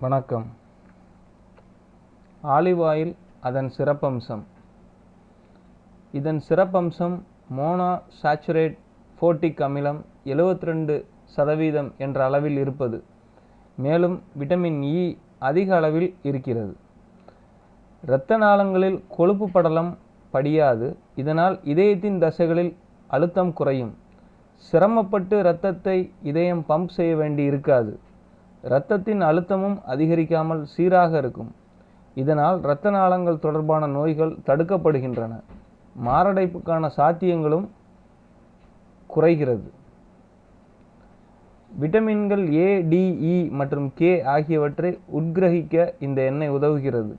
வணக்கம். Olive oil அதன் சிறப்பம்சம். இதன் சிறப்பம்சம் மோனா சாச்சுரேட் ஃபோர்டிக் அமிலம் 72% சதவீதம் என்ற அளவில் இருப்பது. மேலும் விட்டமின் இ அதிக அளவில் இருக்கிறது. இரத்த நாளங்களில் கொழுப்பு படலம் படியாது. இதனால் இதயத்தின் தசைகளில் அழுத்தம் குறையும். சிரமப்பட்டு இரத்தத்தை இதயம் பம்ப் செய்ய வேண்டி இருக்காது. இரத்தத்தின் அழுத்தமும் அதிகரிக்காமல் சீராக இருக்கும். இதனால் இரத்த நாளங்கள் தொடர்பான நோய்கள் தடுக்கப்படுகின்றன. மாரடைப்புக்கான சாத்தியங்களும் குறைகிறது. விட்டமின்கள் ஏ டிஇ e மற்றும் கே ஆகியவற்றை உட்கிரகிக்க இந்த எண்ணெய் உதவுகிறது.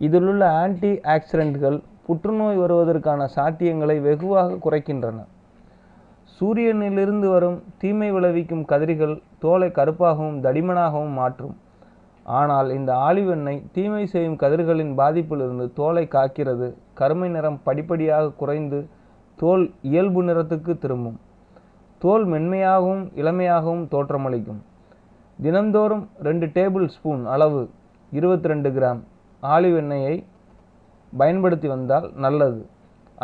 இதிலுள்ள ஆன்டி ஆக்சிடென்ட்கள் புற்றுநோய் வருவதற்கான சாத்தியங்களை வெகுவாக குறைக்கின்றன. சூரியனிலிருந்து வரும் தீமை விளைவிக்கும் கதிர்கள் தோலை கருப்பாகவும் தடிமனாகவும் மாற்றும். ஆனால் இந்த ஆலிவ் எண்ணெய் தீமை செய்யும் கதிர்களின் பாதிப்பிலிருந்து தோலை காக்கிறது. கருமை நிறம் படிப்படியாக குறைந்து தோல் இயல்பு நிறத்துக்கு திரும்பும். தோல் மென்மையாகவும் இளமையாகவும் தோற்றமளிக்கும். தினந்தோறும் ரெண்டு டேபிள் ஸ்பூன் அளவு இருபத்தி ரெண்டு கிராம் ஆலிவ் எண்ணெயை பயன்படுத்தி வந்தால் நல்லது.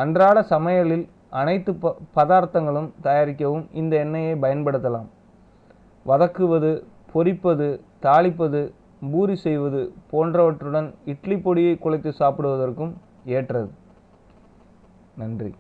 அன்றாட சமையலில் அனைத்து ப பதார்த்தங்களும் தயாரிக்கவும் இந்த எண்ணெயை பயன்படுத்தலாம். வதக்குவது பொரிப்பது தாளிப்பது பூரி செய்வது போன்றவற்றுடன் இட்லி பொடியை குழைத்து சாப்பிடுவதற்கும் ஏற்றது. நன்றி.